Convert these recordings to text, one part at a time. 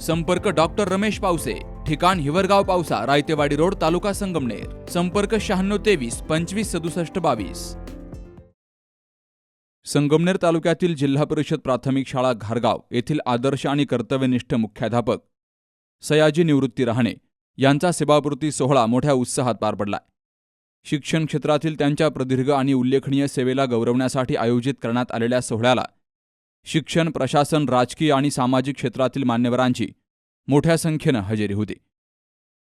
संपर्क डॉक्टर रमेश पावसे ठिकाण हिवरगाव पावसा रायतेवाडी रोड तालुका संगमनेर. संपर्क शहाण्णव तेवीस पंचवीस सदुसष्ट बावीस. संगमनेर तालुक्यातील जिल्हा परिषद प्राथमिक शाळा घारगाव येथील आदर्श आणि कर्तव्यनिष्ठ मुख्याध्यापक सयाजी निवृत्ती रहाणे यांचा सेवापूर्ती सोहळा मोठ्या उत्साहात पार पडला शिक्षण क्षेत्रातील त्यांच्या प्रदीर्घ आणि उल्लेखनीय सेवेला गौरवण्यासाठी आयोजित करण्यात आलेल्या सोहळ्याला शिक्षण प्रशासन राजकीय आणि सामाजिक क्षेत्रातील मान्यवरांची मोठ्या संख्येनं हजेरी होती.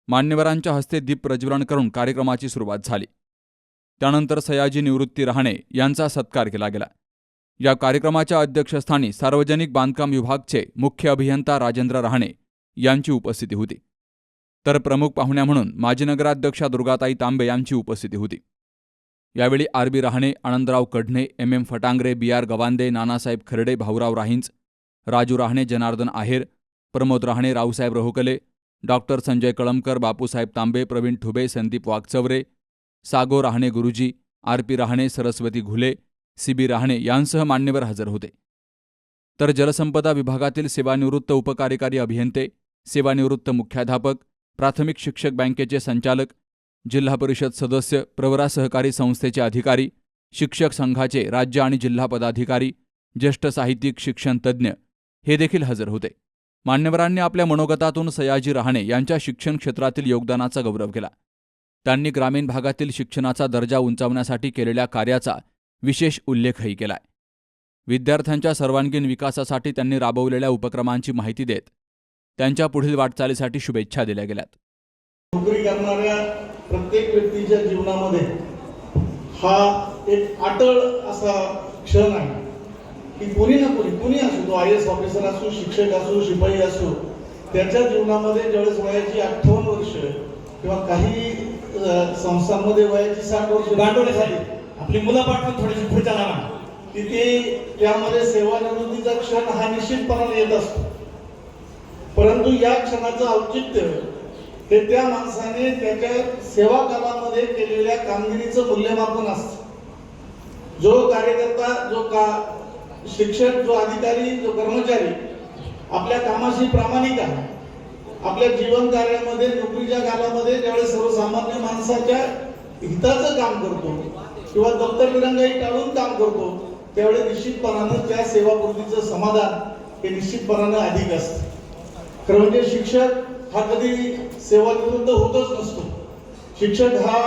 मान्यवरांच्या हस्ते दीप प्रज्वलन करून कार्यक्रमाची सुरुवात झाली. त्यानंतर सयाजी निवृत्ती रहाणे यांचा सत्कार केला गेला. या कार्यक्रमाच्या अध्यक्षस्थानी सार्वजनिक बांधकाम विभागचे मुख्य अभियंता राजेंद्र रहाणे यांची उपस्थिती होती. तर प्रमुख पाहुण्या म्हणून माजी नगराध्यक्षा दुर्गाताई तांबे यांची उपस्थिती होती. यावेळी R B Rahane Anandrao Kadhane M M Phatangare B R Gawande Nanasaheb Kharde Bhaurao Rahinch Raju Rahane Janardan Aher Pramod Rahane Raosaheb Rohakale doctor Sanjay Kalamkar Bapusaheb Tambe Pravin Thube Sandeep Wagchaware Sago Rahane Guruji R P Rahane Saraswati Ghule C B Rahane यांसह मान्यवर हजर होते. तर जलसंपदा विभागातील सेवानिवृत्त उपकार्यकारी अभियंते सेवानिवृत्त मुख्याध्यापक प्राथमिक शिक्षक बँकेचे संचालक जिल्हा परिषद सदस्य प्रवरा सहकारी संस्थेचे अधिकारी शिक्षक संघाचे राज्य आणि जिल्हा पदाधिकारी ज्येष्ठ साहित्यिक शिक्षणतज्ज्ञ हे देखील हजर होते. मान्यवरांनी आपल्या मनोगतातून सयाजी रहाणे यांच्या शिक्षण क्षेत्रातील योगदानाचा गौरव केला. त्यांनी ग्रामीण भागातील शिक्षणाचा दर्जा उंचावण्यासाठी केलेल्या कार्याचा विशेष उल्लेखही केलाय. विद्यार्थ्यांच्या सर्वांगीण विकासासाठी त्यांनी राबवलेल्या उपक्रमांची माहिती देत त्यांच्या पुढील वाटचालीसाठी शुभेच्छा दिल्या गेल्यात. नोकरी करणाऱ्या प्रत्येक व्यक्तीच्या जीवनामध्ये हा एक अटळ असा क्षण आहे की कोणी ना कोणी कोणी असो तो आय एस ऑफिसर असो शिक्षक असो शिपाई असो त्याच्या जीवनामध्ये ज्यावेळेस वयाची अठ्ठावन्न वर्ष किंवा काही संस्थांमध्ये वयाची साठ वर्ष गांडोळे झाली आपली मुलं पाठवून थोडीशी पुढे चालणार तिथे त्यामध्ये सेवानिवृत्तीचा क्षण हा निश्चितपणाने येत असतो. परंतु या क्षणाचं औचित्य ते त्या माणसाने त्याच्या सेवा कालामध्ये केलेल्या कामगिरीचं मूल्यमापन असतं. जो कार्यकर्ता जो का शिक्षक जो अधिकारी जो कर्मचारी आपल्या कामाशी प्रामाणिक आहे आपल्या जीवन कार्यामध्ये नोकरीच्या कालामध्ये ज्यावेळेस सर्वसामान्य माणसाच्या हिताचं काम करतो किंवा दप्तर विरंगाई टाळून काम करतो त्यावेळेस निश्चितपणानं त्या सेवापूर्तीचं समाधान हे निश्चितपणानं अधिक असतं. खरं म्हणजे शिक्षक हा कधी सेवानिवृत्त होतच नसतो. शिक्षक हा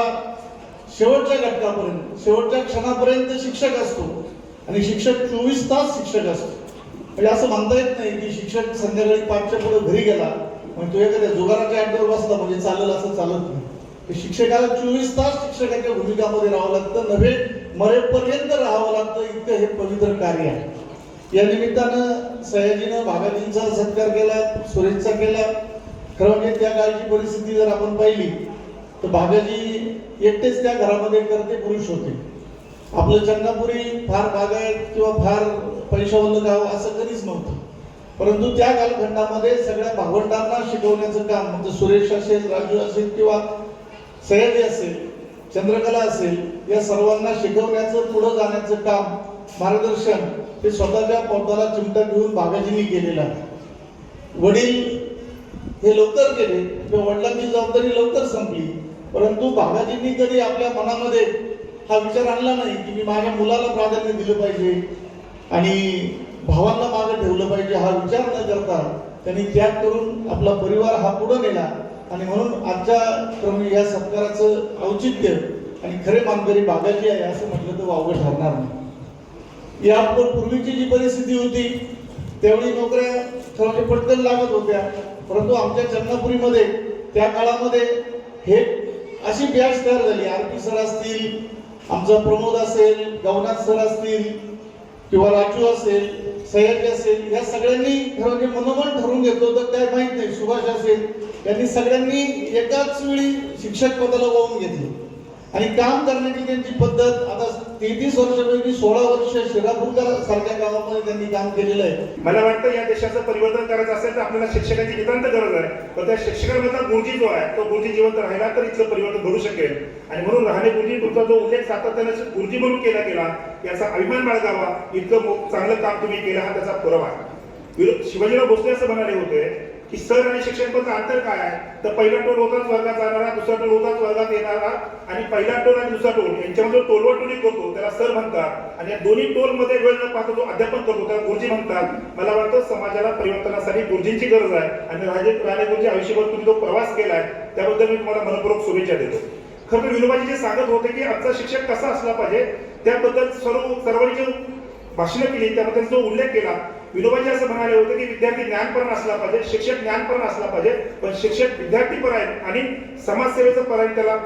शेवटच्या घटकापर्यंत शेवटच्या क्षणापर्यंत शिक्षक असतो. आणि शिक्षक चोवीस तास शिक्षक असतो. म्हणजे असं म्हणता येत नाही की शिक्षक संध्याकाळी पाचच्या पुढे घरी गेला म्हणजे तो एखाद्या जुगाराच्या अड्ड्यावर बसला म्हणजे चालेल असं चालत नाही. शिक्षकाला चोवीस तास शिक्षकाच्या भूमिकामध्ये राहावं लागतं नव्हे मरेपर्यंत राहावं लागतं इतकं हे पवित्र कार्य आहे. या निमित्तानं सयाजीनं भागाजींचा सत्कार केला सुरेशचा केला खरं म्हणजे त्या काळची परिस्थिती जर आपण पाहिली तर भागाजी एकटेच त्या घरामध्ये करते पुरुष होते. आपलं चंदापुरी फार बागायत किंवा फार पैशावलं गाव असं कधीच नव्हतं. परंतु त्या कालखंडामध्ये सगळ्या भावंडांना शिकवण्याचं काम म्हणजे सुरेश असेल राजू असेल किंवा सयाजी असेल चंद्रकला असेल या सर्वांना शिकवण्याचं पुढं जाण्याचं काम मार्गदर्शन हे स्वतःच्या पोटाला चिमटा घेऊन बागाजींनी केलेलं आहे. वडील हे लवकर केले किंवा वडिलांची जबाबदारी लवकर संपली. परंतु बाबाजींनी कधी आपल्या मनामध्ये हा विचार आणला नाही की मी माझ्या मुलाला प्राधान्य दिलं पाहिजे आणि भावांना मागे ठेवलं पाहिजे हा विचार न करता त्यांनी त्याग करून आपला परिवार हा पुढे नेला. आणि म्हणून आजच्या क्रमे या सत्काराचं औचित्य आणि खरे मानकरी बागाजी आहे असं म्हटलं तर वावगं ठरणार नाही. या पूर्वीची जी परिस्थिती होती त्यावेळी नोकऱ्या खरं पटकन लागत होत्या. परंतु आमच्या चन्नापुरीमध्ये त्या काळामध्ये हे अशी बॅच तयार झाली. आर पी सर असतील आमचा प्रमोद असेल गवनाथ सर असतील किंवा राजू असेल सयाजी असेल या सगळ्यांनी खरं मनोमन ठरवून घेतलं होतं. काय माहीत नाही सुभाष असेल यांनी सगळ्यांनी एकाच वेळी शिक्षक पदाला वाहून घेतले. आणि काम करण्याची त्यांची पद्धत आता तेहतीस वर्षापैकी सोळा वर्ष शिरापूरकर सारख्या गावामध्ये त्यांनी काम केलेलं आहे. मला वाटतं या देशाचं परिवर्तन करायचं असेल तर आपल्याला शिक्षकांची नितांत गरज आहे. पण त्या शिक्षकांमधला गुरुजी जो आहे तो गुरुजी जिवंत राहिला तर इथलं परिवर्तन घडू शकेल. आणि म्हणून राहणे गुरुजी तुमचा जो उल्लेख सातत्याने गुरुजी म्हणून केला गेला याचा अभिमान बाळगावा. इतकं चांगलं काम तुम्ही केलं हा त्याचा पुरावा आहे. शिवाजीराव भोसले असं म्हणाले होते की सर आणि शिक्षक अंतर काय आहे? तर पहिला टोल होताच वर्गात जाणारा दुसरा टोल होताच वर्गात येणारा आणि पहिला टोल आणि दुसरा टोल. यांच्यामध्ये जो टोलवा टोली करतो त्याला सर म्हणतात. आणि या दोन्ही टोलमध्ये वेळ न पाहता जो अध्यापन करतो त्याला गुरुजी म्हणतात. मला वाटतं समाजाला परिवर्तनासाठी गुरुजींची गरज आहे. आणि राजे राणे गुरुजी आयुष्यभर तुम्ही जो प्रवास केलाय त्याबद्दल मी तुम्हाला मनपूर्वक शुभेच्छा देतो. खरं तर विनोबाजी जे सांगत होते की आजचा शिक्षक कसा असला पाहिजे त्याबद्दल सर्व सर्वांनी जे भाषणं केली त्याबद्दल जो उल्लेख केला विनोबाजी असं म्हणाले होते की विद्यार्थी ज्ञानपरण असला पाहिजे शिक्षक ज्ञानपरण असला पाहिजे पण शिक्षक विद्यार्थी पण आहेत आणि समाजसेवेचं पर्यंत त्याला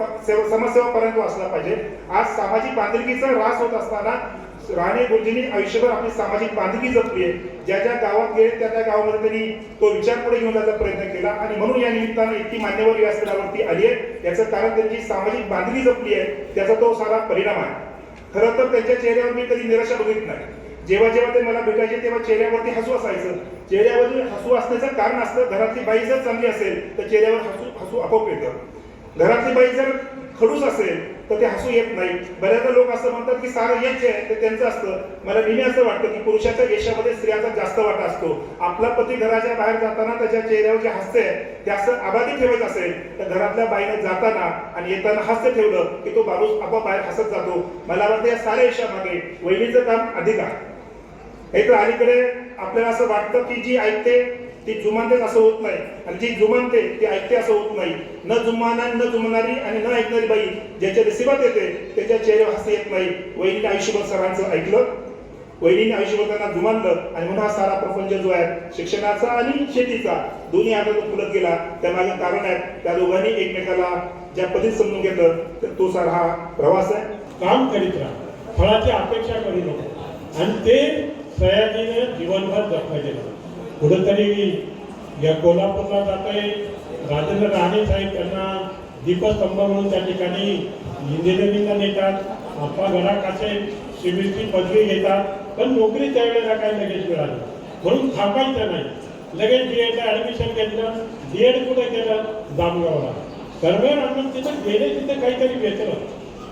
समाजसेवा पर्यंत असला पाहिजे. आज सामाजिक बांधिलकीचा ऱ्हास होत असताना राणे गुरुजींनी आयुष्यभर आपली सामाजिक बांधिलकी जपली आहे. ज्या ज्या गावात गेले त्या त्या गावामध्ये त्यांनी तो विचार पुढे घेऊन जायचा प्रयत्न केला आणि म्हणून या निमित्तानं इतकी मान्यवर व्यासपीठावरती आली आहे. याचं कारण त्यांची सामाजिक बांधिलकी जपली आहे त्याचा तो सारा परिणाम आहे. खरं तर त्यांच्या चेहऱ्यावर मी कधी निराशा बघित नाही. जेव्हा जेव्हा ते मला भेटायचे तेव्हा चेहऱ्यावरती हसू असायचं. चेहऱ्यावरती हसू असण्याचं कारण असतं घरातली बाई जर चांगली असेल तर चेहऱ्यावर हसू हसू आपोआप येतं. घरातली बाई जर खडूस असेल तर ते हसू येत नाही. बऱ्याचदा लोक असं म्हणतात की सारं यश आहे ते त्यांचं असतं. मला नेहमी असं वाटतं की पुरुषाच्या यशामध्ये स्त्रियाचा जास्त वाटा असतो. आपला पती घराच्या बाहेर जाताना त्याच्या चेहऱ्यावर जे हास्य आहे ते असं आबादी ठेवायचं असेल तर घरातल्या बाईनं जाताना आणि येताना हास्य ठेवलं की तो माणूस आपोआप बाहेर हसत जातो. मला वाटतं या साऱ्या यशामध्ये वहिनीचं काम अधिक आहे. हे तर अलीकडे आपल्याला असं वाटतं की जी ऐकते ती जुमानते असं होत नाही. आणि जी जुमानते ती ऐकते असं होत नाही. न जुमाना न जुमणारी आणि न ऐकणारी बाई ज्याच्या रिसिबात येते त्याच्या चेहऱ्यावर हसं येत नाही. वहिनीने आयुष्यभर सरांचं ऐकलं. वहिनीने आयुष्यभर त्यांना जुमानलं. आणि म्हणून हा सारा प्रपंच जो आहे शिक्षणाचा आणि शेतीचा दोन्ही हातातून फुलत गेला. त्यामागे कारण आहे त्या दोघांनी एकमेकाला ज्या पद्धतीत समजून घेतलं तर तो सारा हा प्रवास आहे. काम करीत राहा. फळाची अपेक्षा करू नको आणि ते सयाजीने जीवनभर जखमी गेलं कुठंतरी या कोल्हापूरला जातोय राजेंद्र राणे साहेब त्यांना दीपस्तंभ म्हणून त्या ठिकाणी इंजिनिअरिंगला नेतात. आपला घराकाचे सिव्हिलची पदवी घेतात. पण नोकरी त्यावेळेला काही लगेच मिळाली म्हणून थांबायचं नाही. लगेच बी एडला ॲडमिशन घेतलं. बी एड कुठे केलं? दामगावला. सर्वेर आनंद तिथं गेले तिथे काहीतरी भेटलं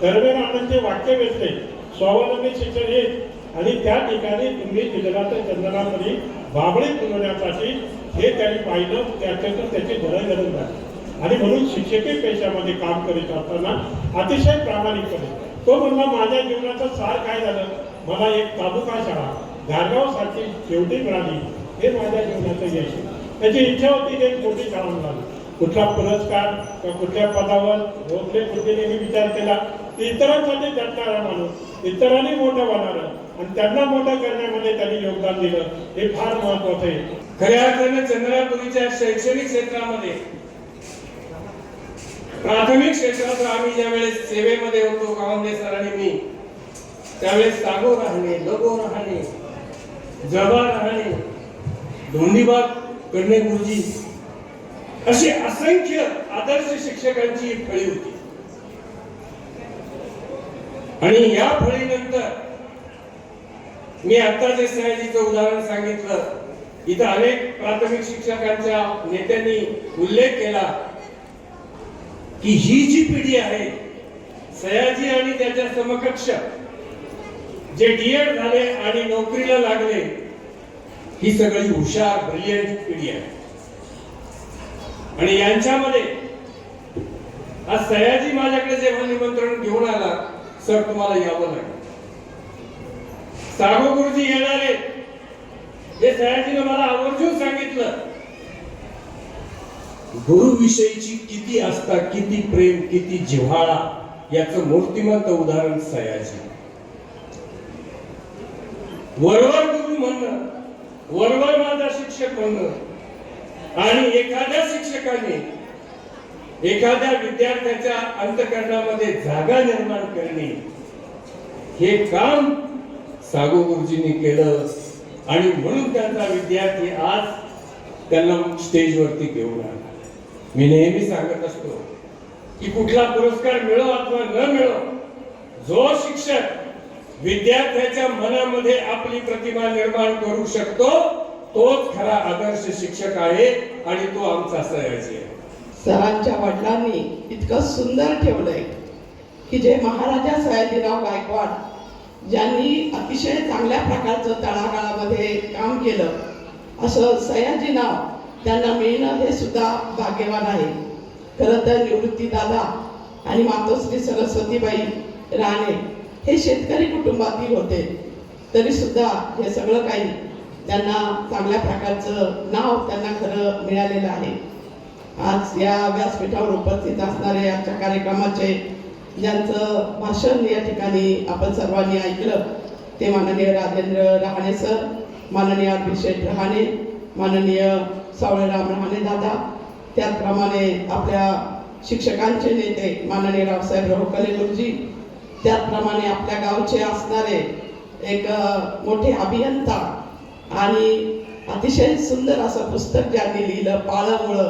सर्वेर आनंदचे वाक्य वेचले. स्वावलंबी शिक्षण हे आणि त्या ठिकाणी तुम्ही गुजरात चंदनामध्ये बाबळे पुरवण्यासाठी हे त्यांनी पाहिलं त्याच्यातून त्याची गरज गरज झाली. आणि म्हणून शिक्षकी पेशामध्ये काम करीत असताना अतिशय प्रामाणिकपणे तो म्हणला माझ्या जीवनाचं सार काय झालं? मला एक तालुका शाळा गारगावसाठी शेवटी मिळाली. हे माझ्या जीवनाचं यश. त्याची इच्छा होती की एक मोठी शाळा मिळाली. कुठला पुरस्कार किंवा कुठल्या पदावर भोगले कुठे मी विचार केला? इतरांसाठी जगणारा माणूस इतरांनी मोठं होणार आणि त्यांना मोठं करण्यामध्ये त्यांनी योगदान दिलं. हे फार महत्वाचं आहे. खऱ्या अर्थाने चंद्रापुरीच्या शैक्षणिक क्षेत्रामध्ये प्राथमिक क्षेत्रात आम्ही ज्यावेळेस सेवेमध्ये होतो गावंडे सर आणि मी त्यावेळेस सागो राहणे लगो राहणे जबा राहणे धोंडीबाग करणे गुरुजी अशी असंख्य आदर्श शिक्षकांची एक फळी होती. आणि या फळीनंतर मी आता जे सयाजीचं उदाहरण सांगितलं इथं अनेक प्राथमिक शिक्षकांच्या नेत्यांनी उल्लेख केला की ही जी पिढी आहे सयाजी आणि त्याच्या समकक्ष जे डीएड झाले आणि नोकरीला लागले ही सगळी हुशार ब्रिलियंट पिढी आहे. आणि यांच्यामध्ये आज सयाजी माझ्याकडे जेव्हा निमंत्रण घेऊन आला सर तुम्हाला यावं लागेल. सागो गुरुजी येणारे. हे सयाजीने मला आवर्जून सांगितलं. गुरुविषयीची किती आस्था किती प्रेम किती जिव्हाळा याचं मूर्तिमंत उदाहरण सयाजी. वरवर गुरु म्हणणं वरवर माझा शिक्षक म्हणणं आणि एखाद्या शिक्षकाने एखाद्या विद्यार्थ्याच्या अंतकरणामध्ये जागा निर्माण करणे हे काम सागो गुरुजींनी केलं. आणि म्हणून त्यांचा विद्यार्थी आज त्यांना स्टेजवरती घेऊन आला. मी नेहमी सांगत असतो की कुठला पुरस्कार मिळो अथवा न मिळो जो शिक्षक विद्यार्थ्याच्या मनामध्ये आपली प्रतिभा निर्माण करू शकतो तोच खरा आदर्श शिक्षक आहे आणि तो आमचा सयाजी आहे. सरांच्या वडिलांनी इतकं सुंदर ठेवलंय की जे महाराजा सयाजीराव गायकवाड ज्यांनी अतिशय चांगल्या प्रकारचं तळागाळामध्ये काम केलं असं सयाजी नाव त्यांना मिळणं हे सुद्धा भाग्यवान आहे. खरं तर निवृत्ती दादा आणि मातोश्री सरस्वतीबाई राणे हे शेतकरी कुटुंबातील होते. तरी सुद्धा हे सगळं काही त्यांना चांगल्या प्रकारचं नाव त्यांना खरं मिळालेलं आहे. आज या व्यासपीठावर उपस्थित असणारे आजच्या कार्यक्रमाचे ज्यांचं भाषण या ठिकाणी आपण सर्वांनी ऐकलं. ते माननीय राजेंद्र रहाणे सर माननीय अभिषेक रहाणे माननीय सावळेराम रहाणे दादा त्याचप्रमाणे आपल्या शिक्षकांचे नेते माननीय रावसाहेब रोहकले गुरुजी त्याचप्रमाणे आपल्या गावचे असणारे एक मोठे अभियंता आणि अतिशय सुंदर असं पुस्तक ज्यांनी लिहिलं पाळामुळं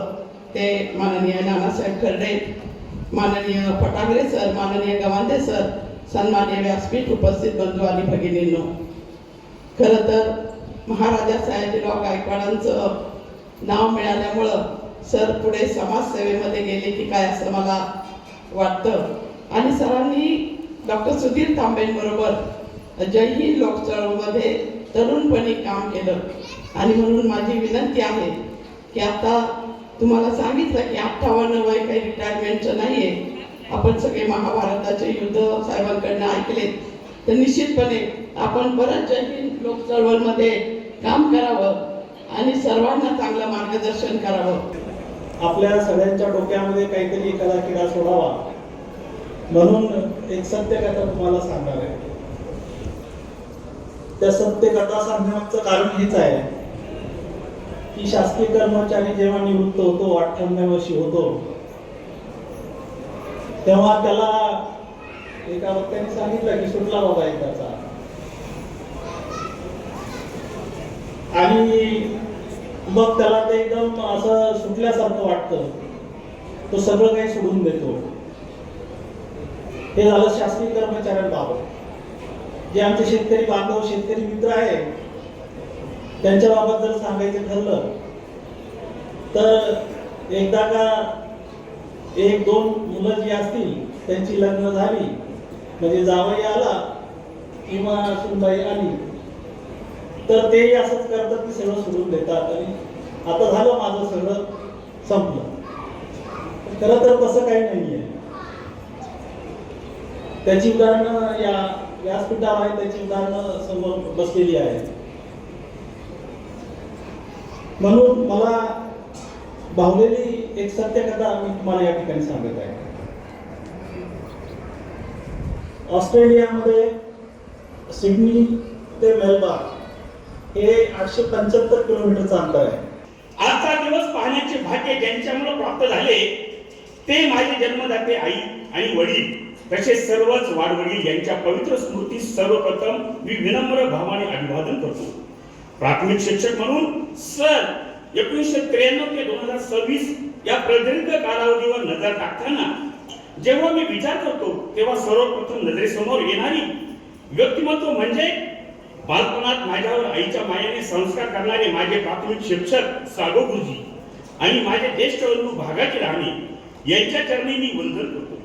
ते माननीय नानासाहेब खर्डे. माननीय पटांगरे सर माननीय गवांदे सर सन्मान्य व्यासपीठ उपस्थित बंधू आणि भगिनींनो. खरं तर महाराजा सयाजीराव गायकवाडांचं नाव मिळाल्यामुळं सर पुढे समाजसेवेमध्ये गेले की काय असं मला वाटतं. आणि सरांनी डॉक्टर सुधीर तांबेंबरोबर जय ही लोकचळमध्ये तरुणपणी काम केलं. आणि म्हणून माझी विनंती आहे की आता तुम्हाला सांगितलं की अठ्ठावन्न वय काही रिटायरमेंटचं नाहीये. आपण सगळे महाभारताचे युद्ध साहेबांकडनं ऐकले तर निश्चितपणे आपण बरंच जय हिंद लोक चळवळमध्ये काम करावं आणि सर्वांना चांगलं मार्गदर्शन करावं. आपल्या सगळ्यांच्या डोक्यामध्ये काहीतरी एखादा किडा सोडावा. म्हणून एक सत्य कथा तुम्हाला सांगणार आहे. त्या सत्य कथा सांगण्याचं कारण हेच आहे. की शासकीय कर्मचारी जेव्हा निवृत्त होतो अठ्ठ्याण्णव वर्षी होतो तेव्हा त्याला एका वक्त्याने सांगितलं की सुटला बाबा एकदाचा. आणि मग त्याला ते एकदम असं सुटल्यासारखं वाटतं. तो सगळं काही सोडून देतो. हे झालं शासकीय कर्मचाऱ्यांबाबत. जे आमचे शेतकरी बांधव शेतकरी मित्र आहेत त्यांच्या बाबत जर सांगायचं ठरलं तर एकदा का एक दोन मुलं जी असतील त्यांची लग्न झाली म्हणजे जावई आला किंवा सुनबाई आली तर तेही असंच करतात की सगळं सोडून देतात. आणि आता झालं माझं सगळं संपलं. खरं तर तसं काही नाहीये. त्याची उदाहरणं या व्यासपीठावर आहे त्याची उदाहरणं समोर बसलेली आहेत. म्हणून मला भावलेली एक सत्यकथा मी तुम्हाला या ठिकाणी सांगत आहे. ऑस्ट्रेलियामध्ये सिडनी ते मेलबर्न हे आठशे पंच्याहत्तर किलोमीटरचं अंतर आहे. आजचा दिवस पाहण्याचे भाग्य ज्यांच्यामुळे प्राप्त झाले ते माझे जन्मदाते आई आणि वडील तसेच सर्वच वाडवडील यांच्या पवित्र स्मृती सर्वप्रथम मी विनम्र भावाने अभिवादन करतो. प्राथमिक शिक्षक म्हणून सर एकोणीसशे त्र्याण्णव ते दोन हजार सव्वीस या प्रदीर्घ कालावधीवर नजर टाकताना जेव्हा मी विचार करतो तेव्हा सर्वप्रथम नजरेसमोर येणारी व्यक्तिमत्व म्हणजे बालपणात माझ्यावर आईच्या मायाने संस्कार करणारे माझे प्राथमिक शिक्षक सागो गुरुजी आणि माझे ज्येष्ठ बंधू भागाचे राहणे यांच्या चरणी मी वंदन करतो.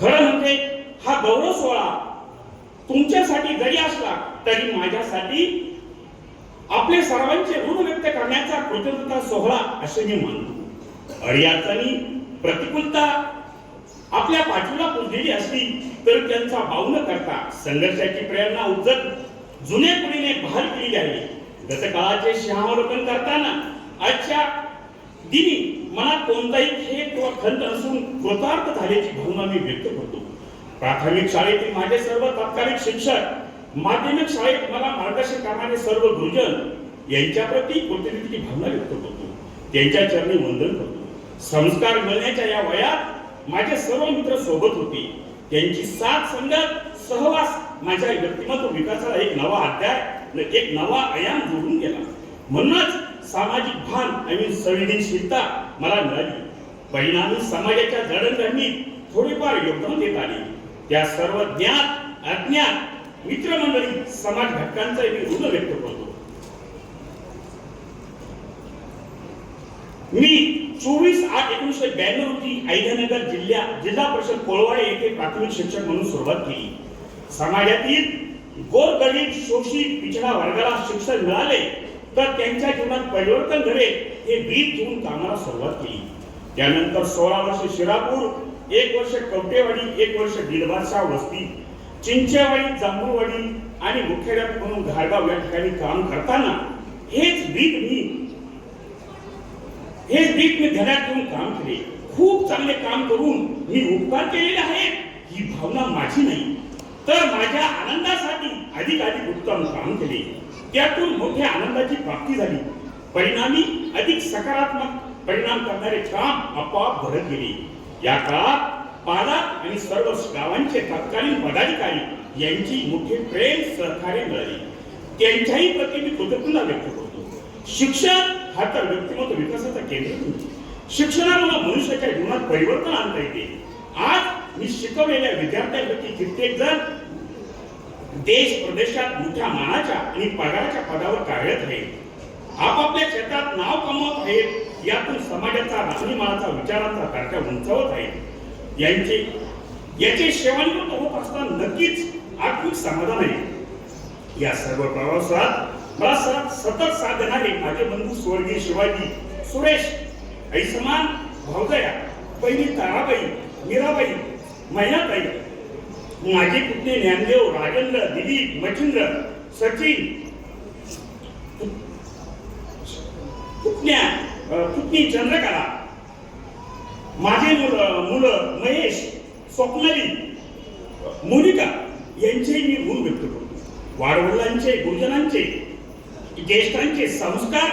खरं म्हणजे हा गौरव सोहळा तुमच्यासाठी जरी असला तरी माझ्यासाठी आपले सर्वांचे ऋण व्यक्त करण्याचा कृतज्ञता सोहळा असे मी मानतो. अडीअडचणी प्रतिकूलता आपल्या पाठीला पुजलेली असली तर त्यांचा भाव न करता संघर्षाची प्रेरणा उजत जुने पिढीने बहाल केली आहे. गतकाळाचे शहावलोकन करताना आजच्या दिनी मनात कोणताही खेद किंवा खंत नसून कृतार्थ झाल्याची भावना मी व्यक्त करतो. प्राथमिक शाळेतील माझे सर्व तत्कालिक शिक्षक माध्यमिक शाळेत मला मार्गदर्शन करणारे सर्व गुरुजन यांच्या प्रती कृतज्ञतेची भावना व्यक्त करतो? त्यांच्या चरणी वंदन करतो. संस्कार मिळण्याच्या या वयात माझे सर्व मित्र सोबत होते. त्यांची साथ संगत सहवास माझ्या व्यक्तिमत्व विकासाला एक नवा अध्याय एक नवा आयाम जोडून गेला. म्हणूनच सामाजिक भान आणि संवेदनशीलता मला मिळाली. परिणामी समाजाच्या जडणघडणीत थोडेफार योगदान देत आले. त्या सर्व ज्ञात अज्ञात मित्रमंडळी समाज घटकांचा मी ऋण व्यक्त करतो. मी चोवीस आठ एकोणीसशे ब्याण्णव रोजी अहिल्यानगर जिल्ह्या जिल्हा परिषद कोळवाडे येथे प्राथमिक शिक्षक म्हणून सुरुवात केली. समाजातील गोरगरीब शोषित पिछडा वर्गाला शिक्षण मिळाले तर त्यांच्या जीवनात परिवर्तन घडेल हे बीज घेऊन कामाला सुरुवात केली. त्यानंतर सोळा वर्ष शिरापूर एक वर्ष कवटेवाडी एक वर्ष दिलबादशाह वस्ती चिंचेवाडी जांभूळवाडी आणि मुख्याध्यापक म्हणून घारगाव या ठिकाणी काम करताना हेच बीज मी हे बीट मी घरात घेऊन काम केले. खूप चांगले काम करून मी उपकार केलेले आहेत ही भावना माझी नाही. तर माझ्या आनंदासाठी अधिक अधिक उत्तम काम केले. त्यातून मोठ्या आनंदाची प्राप्ती झाली. परिणामी अधिक सकारात्मक परिणाम करणारे काम आपोआप घडत गेले. या काळात पाला आणि सर्व गावांचे तत्कालीन पदाधिकारी यांची मोठे प्रेम सहकार्य मिळाले. त्यांच्याही प्रती मी कृतज्ञता व्यक्त करतो. शिक्षण हा तर व्यक्तिमत्व विकासाचा केंद्र शिक्षणामुळे मनुष्याच्या जीवनात परिवर्तन आणता येते. आज मी शिकवलेल्या विद्यार्थ्यांपैकी कित्येक जण देश प्रदेशात मोठ्या मानाच्या आणि पगाराच्या पदावर कार्यरत आहेत. आपापल्या क्षेत्रात नाव कमवत आहेत. यातून समाजाचा राहणीमानाचा विचारांचा दर्जा उंचावत आहेत. यांचे याचे सेवानिवृत्त होत असताना नक्कीच आत्मिक समाधान आहे. या सर्व प्रवासात मला सतत सतत साथ देणारे माझे बंधू स्वर्गीय शिवाजी सुरेश ऐसमान भावजया पहिली ताराबाई मीराबाई मैनाताई माझे पुतणे ज्ञानदेव राजेंद्र दिलीप मच्छिंद्र सचिन पुतण्या पुतणी चंद्रकला माझे मुलं मुलं महेश स्वप्नाली मोनिका यांचेही मी गुण व्यक्त करतो. वाडवडिलांचे गुरुजनांचे ज्येष्ठांचे संस्कार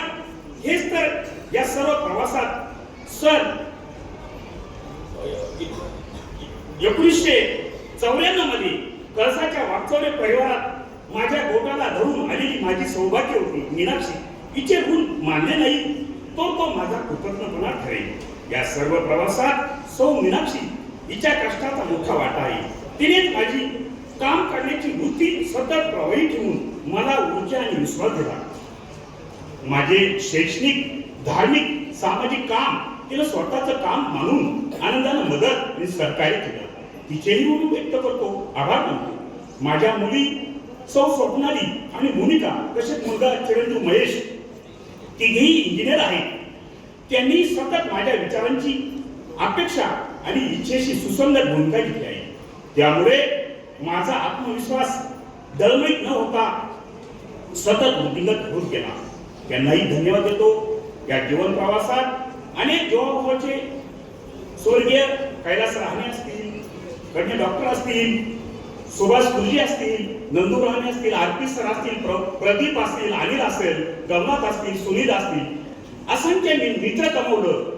हेच तर या सर्व प्रवासात सर एकोणीसशे चौऱ्याण्णवमध्ये कळसाच्या वागचौरे परिवारात माझ्या गोटाला धरून आलेली माझी सौभाग्य होती. मीनाक्षी हिचे गुण मान्य नाही तो तो माझा कृतज्ञपणा ठरेल. या सर्व प्रवासात सौ मीनाक्षी हिच्या कष्टाचा मोठा वाटा आहे. तिनेच माझी काम करण्याची वृत्ती सतत प्रवाही ठेवून मला ऊर्जा आणि विश्वास दिला. माझे शैक्षणिक धार्मिक सामाजिक काम तिला स्वतःचं काम मानून आनंदानं मदत आणि सहकार्य केलं. तिचेही म्हणून व्यक्त करतो. आभार मानतो. माझ्या मुली सौ स्वप्नाली आणि भूमिका तसेच मुलगा चिरंजीव महेश तिघेही इंजिनियर आहेत. त्यांनी सतत माझ्या विचारांची अपेक्षा आणि इच्छेशी सुसंगत भूमिका घेतली आहे. त्यामुळे माझा आत्मविश्वास दळमळीत न होता सतत वृद्धिंगत होत गेला. त्यांनाही धन्यवाद देतो. या जीवन प्रवासात अनेक जीवाभावाचे स्वर्गीय कैलास राहणे असतील कडने डॉक्टर असतील सुभाष गुरुजी असतील नंदू राहणे असतील आरपी सर असतील प्र- प्रदीप असतील अनिल असेल गमनाथ असतील सुनील असतील असंख्य मी- मित्र कमवलं.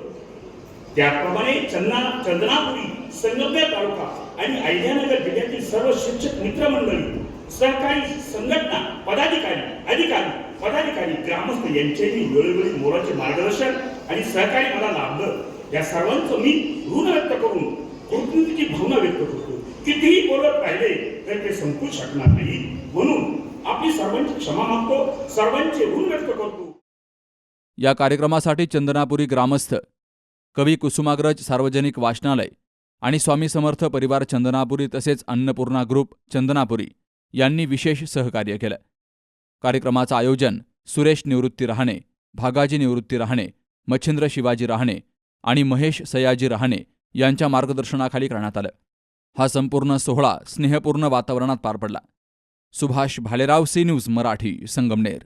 त्याप्रमाणे चंदना चंदनापुरी संगमनेर तालुका आणि अहिल्यानगर जिल्ह्यातील सर्व शिक्षक मित्रमंडळी सहकारी संघटना पदाधिकारी अधिकारी पदाधिकारी ग्रामस्थ यांचेही वेळोवेळी मोलाचे मार्गदर्शन आणि सहकार्य मला लाभलं. या सर्वांचं मी ऋण व्यक्त करून कृतज्ञतेची भावना व्यक्त करतो. कितीही बोलत राहिले तर ते संपू शकणार नाही. म्हणून आपली सर्वांची क्षमा मागतो सर्वांचे ऋण व्यक्त करतो. या कार्यक्रमासाठी चंदनापुरी ग्रामस्थ कवी कुसुमाग्रज सार्वजनिक वाचनालय आणि स्वामी समर्थ परिवार चंदनापुरी तसेच अन्नपूर्णा ग्रुप चंदनापुरी यांनी विशेष सहकार्य केलं. कार्यक्रमाचं आयोजन सुरेश निवृत्ती रहाणे भागाजी निवृत्ती रहाणे मच्छिंद्र शिवाजी रहाणे आणि महेश सयाजी रहाणे यांच्या मार्गदर्शनाखाली करण्यात आलं. हा संपूर्ण सोहळा स्नेहपूर्ण वातावरणात पार पडला. Subhash Bhalerao C news Marathi Sangamner.